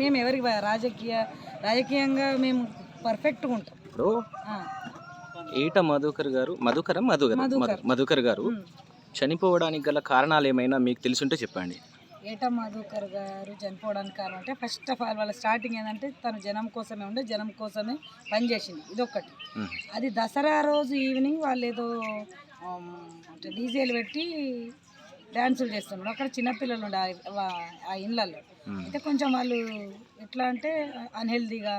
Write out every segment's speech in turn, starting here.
మేము ఎవరికి రాజకీయ రాజకీయంగా మేము పర్ఫెక్ట్గా ఉంటాం ఇప్పుడు ఈట మధుకర్ గారు మధుకర మధుకర్ మధుకర్. గారు. చనిపోవడానికి గల కారణాలు ఏమైనా మీకు తెలుసుంటే చెప్పండి ఏట మధుకర్ గారు చనిపోవడానికి కారణం అంటే ఫస్ట్ ఆఫ్ ఆల్ వాళ్ళ స్టార్టింగ్ ఏంటంటే తను జనం కోసమే ఉండే జనం కోసమే పనిచేసింది ఇదొక్కటి ఉమ్. అది దసరా రోజు ఈవినింగ్ వాళ్ళు ఏదో అంటే డీజేలు పెట్టి డ్యాన్సులు చేస్తున్నారు అక్కడ చిన్నపిల్లలు ఉండే ఆ- ఇళ్ళల్లో. అయితే కొంచెం వాళ్ళు ఎట్లా అంటే అన్హెల్దీగా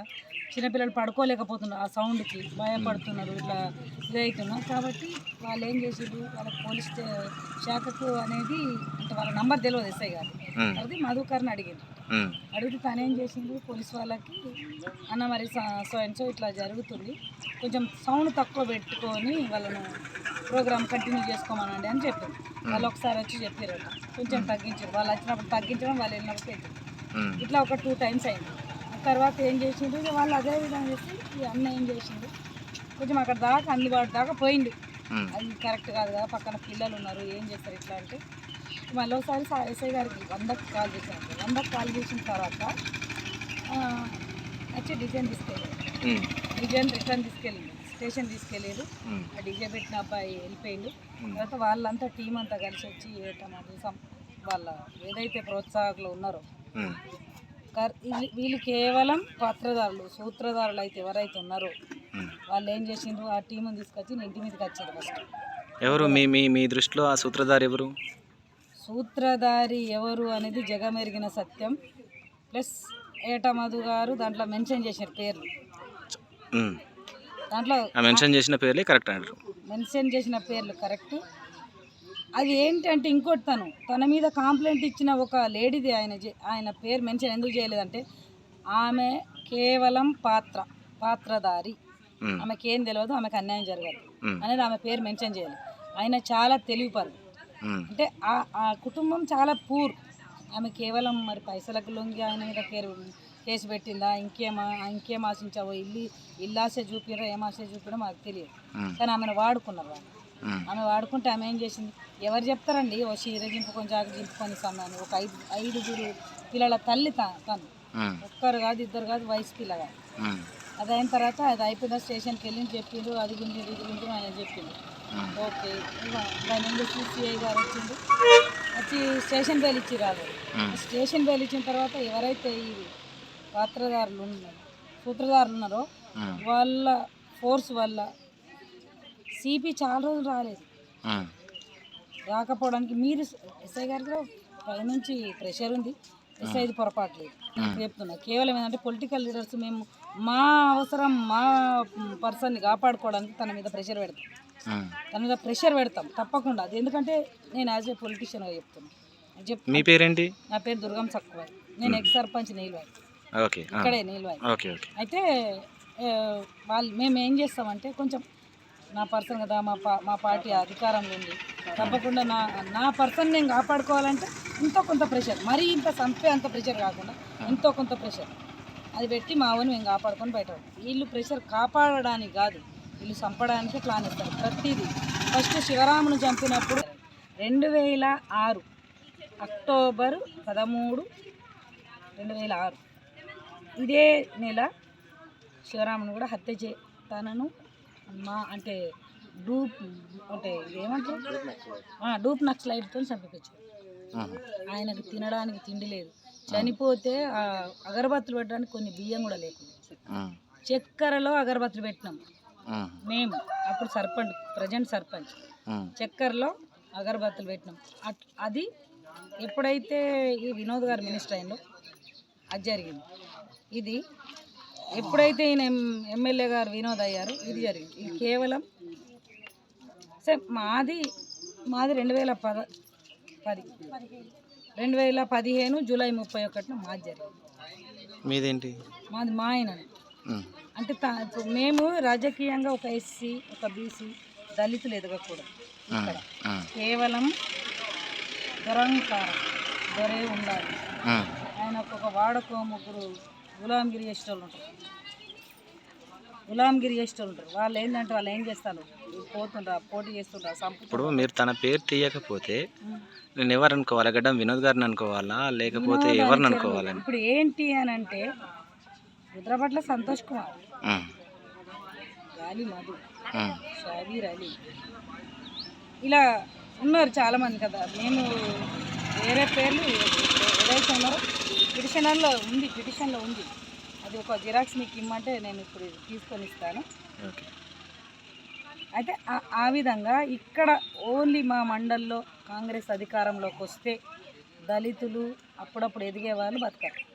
చిన్నపిల్లలు పడుకోలేకపోతున్నారు ఆ సౌండ్కి భయపడుతున్నారు ఇట్లా ఇదవుతున్నారు కాబట్టి వాళ్ళు ఏం చేసారు వాళ్ళ పోలీస్ శాఖకు అనేది అంటే వాళ్ళ నంబర్ తెలియదు ఎస్ఐ గారు. అది మధుకర్ని అడిగింది. అడిగితే తను ఏం చేసింది పోలీస్ వాళ్ళకి అన్న మరి సో ఇట్లా జరుగుతుంది. కొంచెం సౌండ్ తక్కువ పెట్టుకొని వాళ్ళను ప్రోగ్రామ్ కంటిన్యూ చేసుకోమనండి అని చెప్పింది వాళ్ళు ఒకసారి వచ్చి చెప్పారట కొంచెం తగ్గించారు. వాళ్ళు వచ్చినప్పుడు తగ్గించడం వాళ్ళు వెళ్ళినప్పుడు పెట్టింది ఉమ్. ఇట్లా ఒక టూ టైమ్స్ అయింది. ఆ తర్వాత ఏం చేసిండు వాళ్ళు అదే విధంగా చేసి ఈ అన్న ఏం చేసిండు? కొంచెం అక్కడ దాకా అందుబాటు దాకా పోయిండు. అది కరెక్ట్ కాదు కదా పక్కన పిల్లలు ఉన్నారు ఏం చేస్తారు ఇట్లా అంటే. మళ్ళీ ఒకసారి ఎస్ఐ గారికి వందకు కాల్ చేశాను. వందకు కాల్ చేసిన తర్వాత వచ్చి డిజైన్ తీసుకెళ్ళారు. ఉమ్. డిజైన్ రిటర్న్ తీసుకెళ్ళింది స్టేషన్ తీసుకెళ్ళారు. ఆ డీజే పెట్టిన అబ్బాయి వెళ్ళిపోయిండు. తర్వాత వాళ్ళంతా టీం అంతా కలిసి వచ్చి సం- వాళ్ళ ఏదైతే ప్రోత్సాహకులు ఉన్నారో వీళ్ళు- కేవలం పాత్రదారులు సూత్రధారులు అయితే ఎవరైతే ఉన్నారో. వాళ్ళు ఏం చేసిండ్రు? ఆ టీముని తీసుకొచ్చి నేను ఇంటి మీదకి వచ్చారు ఫస్ట్ ఎవరు? మీ మీ మీ దృష్టిలో ఆ సూత్రధారి ఎవరు? సూత్రధారి ఎవరు అనేది జగమెరిగిన సత్యం. ప్లస్ ఏటమధు గారు దాంట్లో మెన్షన్ చేశారు పేర్లు. దాంట్లో మెన్షన్ చేసిన పేర్లే కరెక్ట్ అంటారు మెన్షన్ చేసిన పేర్లు కరెక్ట్ అది ఏంటంటే ఇంకోటి తను తన మీద కాంప్లైంట్ ఇచ్చిన ఒక లేడీది ఆయన ఆయన పేరు మెన్షన్ ఎందుకు చేయలేదంటే ఆమె కేవలం పాత్ర పాత్రధారి. ఆమెకి ఏం తెలియదు ఆమెకు అన్యాయం జరగదు. అనేది ఆమె పేరు మెన్షన్ చేయాలి ఆయన చాలా తెలివిపరు. అంటే ఆ ఆ కుటుంబం చాలా పూర్ ఆమె కేవలం మరి పైసలకు లొంగి ఆయన మీద కేర్ కేసు పెట్టిందా? ఇంకేమా ఇంకేం ఆశించావో? ఇల్లు ఇల్లు ఆశ చూపిరా ఏం ఆశ చూపిరా మాకు తెలియదు. కానీ ఆమెను వాడుకున్నారు వాళ్ళు. ఆమె వాడుకుంటే ఆమె ఏం చేసింది? ఎవరు చెప్తారండి? ఓ చీర చింపుకొని జాక చింపుకొని సమయాన్ని ఒక ఐదు ఐదుగురు పిల్లల తల్లి తా- తను. ఒక్కరు కాదు ఇద్దరు కాదు వయసు పిల్లగా. అది అయిన తర్వాత అది అయిపోయిన స్టేషన్కి వెళ్ళి చెప్పిండు అది గురించి ఇది గురించి ఆయన చెప్పిండు. ఓకే. దాని నుండి సిసిఐ గారు వచ్చిండు. వచ్చి స్టేషన్ బెయిల్ ఇచ్చి రాదు. స్టేషన్ బెయిల్ ఇచ్చిన తర్వాత ఎవరైతే ఈ పాత్రదారులు ఉన్నారు. సూత్రధారులు ఉన్నారో. వాళ్ళ ఫోర్స్ వల్ల సిపి చాలా రోజులు రాలేదు. రాకపోవడానికి మీరు ఎస్ఐ గారికి కూడా పైనుంచి ప్రెషర్ ఉంది. ఎస్ఐది పొరపాటు లేదు. నేను చెప్తున్నా. కేవలం ఏంటంటే పొలిటికల్ లీడర్స్ మేము మా అవసరం మా పర్సన్ని కాపాడుకోవడానికి తన మీద ప్రెషర్ పెడతాం. తన మీద ప్రెషర్ పెడతాం. తప్పకుండా. అది ఎందుకంటే నేను యాజ్ ఏ పొలిటీషియన్గా చెప్తున్నా. నేను చెప్ మీ పేరేంటి? నా పేరు దుర్గం సక్కువ నేను ఎక్స్ సర్పంచ్ నీల్వాయి. ఓకే. ఇక్కడే నీల్వాయి ఓకే ఓకే. అయితే వాళ్ళు మేము ఏం చేస్తామంటే కొంచెం నా పర్సన్ కదా మా పా మా పార్టీ అధికారంలో ఉంది. తప్పకుండా నా నా పర్సన్ నేను కాపాడుకోవాలంటే ఎంతో కొంత ప్రెషర్ మరీ ఇంత చంపే అంత ప్రెషర్ కాకుండా ఎంతో కొంత ప్రెషర్. అది పెట్టి మా ఊరిని మేము కాపాడుకొని బయట. వీళ్ళు ప్రెషర్ కాపాడడానికి కాదు వీళ్ళు చంపడానికి ప్లాన్ ఇస్తారు ప్రతిదీ. ఫస్ట్ శివరామును చంపినప్పుడు రెండు వేల ఆరు అక్టోబర్ పదమూడు రెండు వేల ఆరు. ఇదే నెల శివరాముని కూడా హత్య చే తనను మా అంటే డూప్ అంటే ఏమంటారు డూప్ నక్సలైట్తో చంపించారు ఉమ్. ఆయనకు తినడానికి తిండి లేదు చనిపోతే ఆ అగరబత్తులు పెట్టడానికి కొన్ని బియ్యం కూడా లేకుండా. చక్కెరలో అగరబత్తులు పెట్టినాం. మేము అప్పుడు సర్పంచ్ ప్రజెంట్ సర్పంచ్. చక్కెరలో అగరబత్తులు పెట్టినాం అట్ అది ఎప్పుడైతే ఈ వినోద్ గారు మినిస్టర్ అయిందో అది జరిగింది ఇది. ఎప్పుడైతే ఈయన ఎమ్మెల్యే గారు వినోద్ అయ్యారు ఇది జరిగింది. ఇది కేవలం సరే మాది మాది రెండు వేల పద పది. రెండు వేల పదిహేను జూలై ముప్పై ఒకటిన మాది జరిగింది. మీదేంటి? మాది మా ఆయన. అంటే మేము రాజకీయంగా ఒక ఎస్సీ ఒక బీసీ దళితులు ఎదగకూడదు ఇక్కడ. కేవలం దురంకారం దొరే ఉండాలి. ఉమ్. ఆయనకు ఒక వాడకో ముగ్గురు గులాంగిరి చేసే వాళ్ళు ఉంటారు. గులాంగిరి చేసేటోళ్ళు ఉంటారు. వాళ్ళు ఏంటంటే వాళ్ళు ఏం చేస్తారు? పోతుండ్రా పోటీ చేస్తుండ్రా ఇప్పుడు మీరు తన పేరు తీయకపోతే నేను ఎవరు అనుకోవాలి? గడ్డం వినోద్ గారిని అనుకోవాలా? లేకపోతే ఎవరిని చెరువు. అనుకోవాలని? ఇప్పుడు ఏంటి అని అంటే రుద్రపట్ల సంతోష్ కుమార్. గాలి మధు షాబీర్ అలీ ఇలా ఉన్నారు చాలామంది కదా. మేము వేరే పేర్లు ఏదైతే ఉన్నారో పిటిషనర్లో ఉంది పిటిషన్లో ఉంది. అది ఒక జిరాక్స్ మీకు ఇమ్మంటే నేను ఇప్పుడు తీసుకొని ఇస్తాను. అయితే ఆ- విధంగా ఇక్కడ ఓన్లీ మా మండల్లో కాంగ్రెస్ అధికారంలోకి వస్తే దళితులు అప్పుడప్పుడు ఎదిగే వాళ్ళు బతకరు.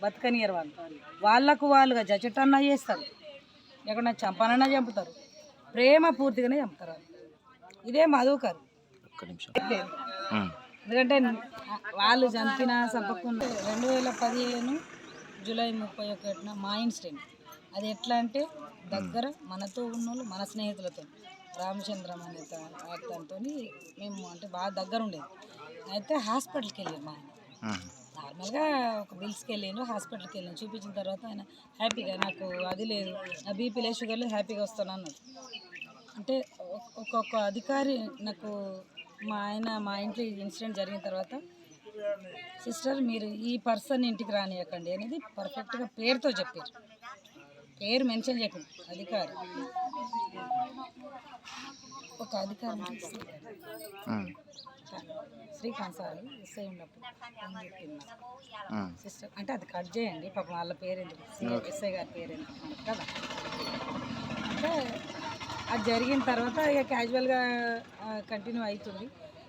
బతకనియరు వాళ్ళు. వాళ్ళకు వాళ్ళుగా జచటన్నా చేస్తారు. ఎక్కడన్నా చంపనన్నా చంపుతారు. ప్రేమ పూర్తిగానే చంపుతారు. ఇదే మధుకరు ఒక్క నిమిషం. ఎందుకంటే వాళ్ళు చంపిన చంపకుండా రెండు వేల పదిహేను జూలై ముప్పై ఒకటిన మా ఇన్సిడెంట్ అది ఎట్లా అంటే దగ్గర మనతో ఉన్నోళ్ళు మన స్నేహితులతో రామచంద్రం అనే అతనితో మేము అంటే బాగా దగ్గర ఉండేది. అయితే హాస్పిటల్కి వెళ్ళాము మా ఆయన. నార్మల్గా ఒక బిల్స్కి వెళ్ళాను హాస్పిటల్కి వెళ్ళాను చూపించిన తర్వాత ఆయన హ్యాపీగా నాకు అది లేదు నా బీపీ లేదు షుగర్ లేదు హ్యాపీగా వస్తాను అన్నాడు అంటే ఒక్కొక్క అధికారి నాకు మా ఆయన మా ఇంట్లో ఇన్సిడెంట్ జరిగిన తర్వాత సిస్టర్ మీరు ఈ పర్సన్ ఇంటికి రానియకండి అనేది పర్ఫెక్ట్గా పేరుతో చెప్పారు. పేరు మెన్షన్ చెప్పింది అధికారి. ఒక అధికారి శ్రీకాంత్ సార్ ఎస్ఐ ఉన్నప్పుడు అని చెప్పింది సిస్టర్ అంటే అది కట్ చేయండి పాపం వాళ్ళ పేరు ఎందుకు? ఎస్ఐ గారి పేరు ఎందుకు? కదా? అంటే అది జరిగిన తర్వాత ఇక క్యాజువల్గా కంటిన్యూ అవుతుంది.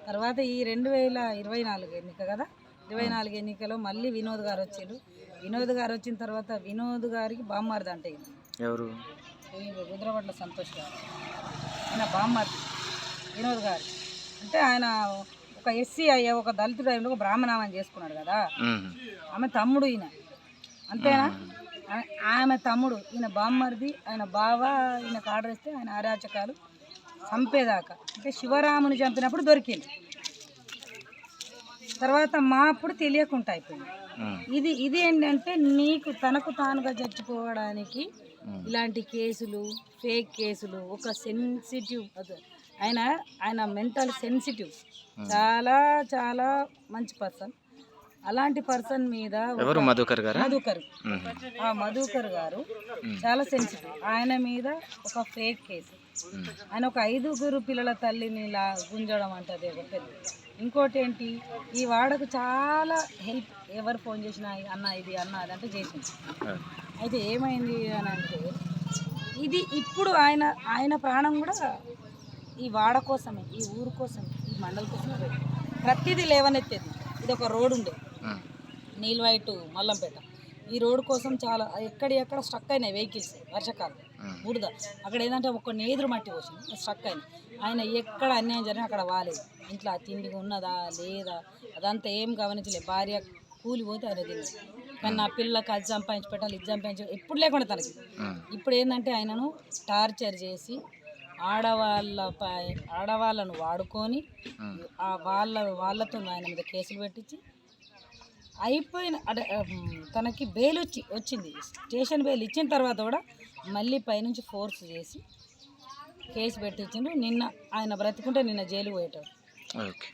తర్వాత ఈ రెండు వేల ఇరవై నాలుగు ఎన్నిక కదా? ఇరవై నాలుగు ఎన్నికలో మళ్ళీ వినోద్ గారు వచ్చారు వినోద్ గారు వచ్చిన తర్వాత వినోద్ గారికి బామ్మారిది అంటే. ఎవరు? రుద్రపట్ల సంతోష్ గారు. ఆయన బామ్మర్ది వినోద్ గారు. అంటే ఆయన ఒక ఎస్సీ అయ్యే ఒక దళితుడు అయ్యి ఒక బ్రాహ్మణామని చేసుకున్నాడు కదా? ఆమె తమ్ముడు ఈయన. అంతేనా? ఆమె తమ్ముడు ఈయన బామ్మర్ది ఆయన బావ ఈయనకు ఆర్డర్ ఇస్తే ఆయన అరాచకాలు చంపేదాకా. అంటే శివరాముని చంపినప్పుడు దొరికింది. తర్వాత మా అప్పుడు తెలియకుండా అయిపోయింది. ఇది ఇది ఏంటంటే నీకు తనకు తానుగా చచ్చిపోవడానికి ఇలాంటి కేసులు ఫేక్ కేసులు ఒక సెన్సిటివ్ ఆయన ఆయన మెంటల్ సెన్సిటివ్. చాలా చాలా మంచి పర్సన్. అలాంటి పర్సన్ మీద ఎవరు? మధుకర్ గారా? మధుకర్. ఆ మధుకర్ గారు చాలా సెన్సిటివ్ ఆయన మీద ఒక ఫేక్ కేసు ఆయన ఒక ఐదుగురు పిల్లల తల్లిని ఇలా గుంజడం అంటే అది ఒక పెద్ద ఇంకోటి ఏంటి? ఈ వాడకు చాలా హెల్ప్ ఎవరు ఫోన్ చేసినా అన్న ఇది అన్న అది అంటే చేసింది అయితే ఏమైంది అని అంటే ఇది ఇప్పుడు ఆయన ఆయన ప్రాణం కూడా ఈ వాడ కోసమే ఈ ఊరు కోసమే ఈ మండల కోసమే. ప్రతిదీ లేవనెత్తేది. ఇది ఒక రోడ్ ఉండే ఉమ్, నీల్వైట్ మల్లంపేట. ఈ రోడ్ కోసం చాలా ఎక్కడి ఎక్కడ స్ట్రక్ అయినాయి వెహికల్స్ వర్షాకాలం బురద. అక్కడ ఏంటంటే ఒక నేదురు మట్టి వచ్చింది స్ట్రక్ అయింది. ఆయన ఎక్కడ అన్యాయం జరిగినా అక్కడ వాలేదు. ఇంట్లో తిండి ఉన్నదా లేదా అదంతా ఏం గమనించలేదు భార్య కూలిపోతే ఆయన తింది. కానీ నా పిల్లలకు అది సంపాదించి పెట్టాలి ఇది సంపాదించి ఎప్పుడు లేకుండా తనకి. ఇప్పుడు ఏంటంటే ఆయనను టార్చర్ చేసి ఆడవాళ్ళ ఆడవాళ్ళను వాడుకొని వాళ్ళ వాళ్ళతో ఆయన మీద కేసులు పెట్టించి అయిపోయిన అంటే తనకి బెయిల్ వచ్చి వచ్చింది. స్టేషన్ బెయిల్ ఇచ్చిన తర్వాత కూడా మళ్ళీ పైనుంచి ఫోర్స్ చేసి కేసు పెట్టించిండ్రు. నిన్న ఆయన బ్రతికుంటే నిన్న జైలు పోయేటాడు. ఓకే.